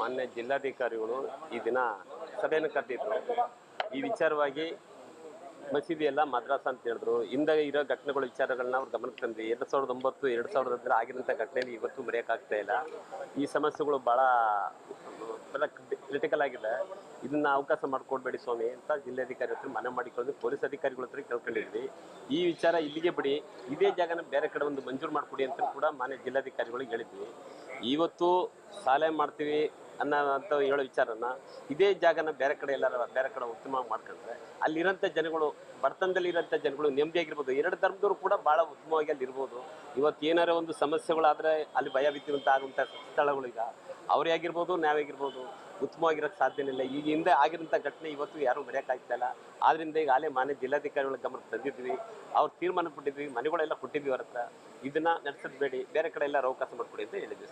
ಮಾನ್ಯ ಜಿಲ್ಲಾಧಿಕಾರಿಗಳು ಈ ದಿನ ಸಭೆಯನ್ನು ಕರೆದಿದ್ರು. ಈ ವಿಚಾರವಾಗಿ ಮಸೀದಿ ಎಲ್ಲ ಮದ್ರಾಸ ಅಂತ ಹೇಳಿದ್ರು. ಹಿಂದೆ ಇರೋ ಘಟನೆಗಳ ವಿಚಾರಗಳನ್ನ ಅವ್ರು ಗಮನಕ್ಕೆ ತಂದ್ವಿ. ಎರಡು ಸಾವಿರದ ಒಂಬತ್ತು, ಎರಡು ಸಾವಿರದ ಹತ್ತಿರ ಆಗಿರೋಂಥ ಘಟನೆಯಲ್ಲಿ ಇವತ್ತು ಮರೆಯೋಕ್ಕಾಗ್ತಾ ಇಲ್ಲ. ಈ ಸಮಸ್ಯೆಗಳು ಭಾಳ ಕ್ರಿಟಿಕಲ್ ಆಗಿದೆ. ಇದನ್ನ ಅವಕಾಶ ಮಾಡಿಕೊಡ್ಬೇಡಿ ಸ್ವಾಮಿ ಅಂತ ಜಿಲ್ಲಾಧಿಕಾರಿ ಹತ್ರ ಮನೆ ಮಾಡಿಕೊಂಡು ಪೊಲೀಸ್ ಅಧಿಕಾರಿಗಳ ಹತ್ರ ಕೇಳ್ಕೊಂಡಿದ್ವಿ. ಈ ವಿಚಾರ ಇಲ್ಲಿಗೆ ಬಿಡಿ. ಇದೇ ಜಾಗನ ಬೇರೆ ಕಡೆ ಒಂದು ಮಂಜೂರು ಮಾಡಿಕೊಡಿ ಅಂತ ಕೂಡ ಮಾನ್ಯ ಜಿಲ್ಲಾಧಿಕಾರಿಗಳಿಗೆ ಹೇಳಿದ್ವಿ. ಇವತ್ತು ಸಾಲೆ ಮಾಡ್ತೀವಿ. ಅನ್ನೋ ಹೇಳೋ ವಿಚಾರನ ಇದೇ ಜಾಗನ ಬೇರೆ ಕಡೆ ಎಲ್ಲಾರ ಬೇರೆ ಕಡೆ ಉತ್ತಮವಾಗಿ ಮಾಡ್ಕೊಂಡ್ರೆ ಅಲ್ಲಿರೋಂಥ ಜನಗಳು ಬಡತನದಲ್ಲಿ ಇರೋಂಥ ಜನಗಳು ನೆಮ್ಮದಿಯಾಗಿರ್ಬೋದು. ಎರಡು ಧರ್ಮದವರು ಕೂಡ ಭಾಳ ಉತ್ತಮವಾಗಿ ಅಲ್ಲಿ ಇರ್ಬೋದು ಇವತ್ತು ಏನಾರ ಒಂದು ಸಮಸ್ಯೆಗಳಾದರೆ ಅಲ್ಲಿ ಭಯ ಬಿದ್ದಿರುವಂಥ ಆಗುವಂಥ ಸ್ಥಳಗಳೀಗ ಅವರೇ ಆಗಿರ್ಬೋದು, ನಾವೇ ಆಗಿರ್ಬೋದು ಉತ್ತಮವಾಗಿರೋಕ್ಕೆ ಸಾಧ್ಯನೇ ಇಲ್ಲ. ಈಗ ಹಿಂದೆ ಆಗಿರೋಂಥ ಘಟನೆ ಇವತ್ತು ಯಾರೂ ಮರೆಯೋಕ್ಕಾಗ್ತಾ ಇಲ್ಲ. ಆದ್ರಿಂದ ಈಗ ಅಲ್ಲೇ ಮಾನ್ಯ ಜಿಲ್ಲಾಧಿಕಾರಿಗಳ ಗಮನಕ್ಕೆ ತಂದಿದ್ವಿ. ಅವ್ರು ತೀರ್ಮಾನ ಕೊಟ್ಟಿದ್ವಿ, ಮನೆಗಳೆಲ್ಲ ಕೊಟ್ಟಿದ್ವಿ ಅವ್ರ ಹತ್ರ ಇದನ್ನ ನಡೆಸೋದು ಬೇಡಿ, ಬೇರೆ ಕಡೆ ಎಲ್ಲ ಅವಕಾಶ ಮಾಡಿಕೊಡಿ ಅಂತ ಹೇಳಿದ್ವಿ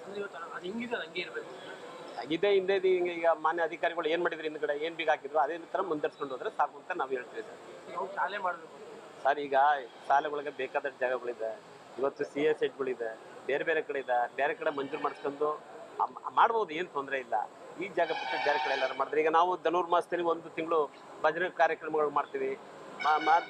ಇದೇ ಹಿಂದೆ ಈಗ ಮಾನ್ಯ ಅಧಿಕಾರಿಗಳು ಏನು ಮಾಡಿದ್ರು ಹಿಂದ್ಗಡೆ ಏನು ಬೀಗ ಹಾಕಿದ್ರು ಅದೇ ಥರ ಮುಂದರ್ಸ್ಕೊಂಡು ಹೋದ್ರೆ ಸಾಕು ಅಂತ ನಾವು ಹೇಳ್ತೀವಿ ಸರ್. ನಾವು ಶಾಲೆ ಮಾಡಬೇಕು ಸರ್ ಈಗ ಶಾಲೆಗಳಿಗೆ ಬೇಕಾದಷ್ಟು ಜಾಗಗಳಿದೆ. ಇವತ್ತು ಸಿ ಎಸ್ ಎಚ್ಗಳಿದೆ ಬೇರೆ ಬೇರೆ ಕಡೆ ಇದೆ. ಬೇರೆ ಕಡೆ ಮಂಜೂರು ಮಾಡಿಸ್ಕೊಂಡು ಮಾಡ್ಬೋದು ಏನು ತೊಂದರೆ ಇಲ್ಲ. ಈ ಜಾಗ ಬಿಟ್ಟು ಬೇರೆ ಕಡೆ ಎಲ್ಲಾರು ಮಾಡಿದ್ರೆ. ಈಗ ನಾವು ಧನುರ್ಮಾಸದಲ್ಲಿ ಒಂದು ತಿಂಗಳು ಭಜನೆ ಕಾರ್ಯಕ್ರಮಗಳು ಮಾಡ್ತೀವಿ.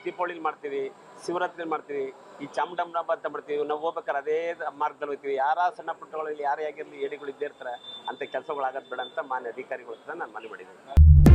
ದೀಪಾವಳಿಲಿ ಮಾಡ್ತೀವಿ. ಶಿವರಾತ್ರಿ ಮಾಡ್ತೀವಿ ಈ ಚಾಮುಂಡಮ್ಮನ ಅಂತ ಮಾಡ್ತೀವಿ. ನಾವು ಹೋಗ್ಬೇಕಾದ್ರೆ ಅದೇ ಮಾರ್ಗದಲ್ಲಿ ಹೋಗ್ತೀವಿ. ಯಾರ ಸಣ್ಣ ಪುಟ್ಟಗಳಲ್ಲಿ ಯಾರೇ ಆಗಿರಲಿ ಏಡಿಗಳು ಇದ್ದೇ ಇರ್ತಾರೆ. ಅಂತ ಕೆಲಸಗಳು ಆಗೋದು ಬೇಡ ಅಂತ ಮಾನ್ಯ ಅಧಿಕಾರಿಗಳ ಹತ್ರ ನಾನು ಮನವಿ ಮಾಡಿದ್ದೀನಿ.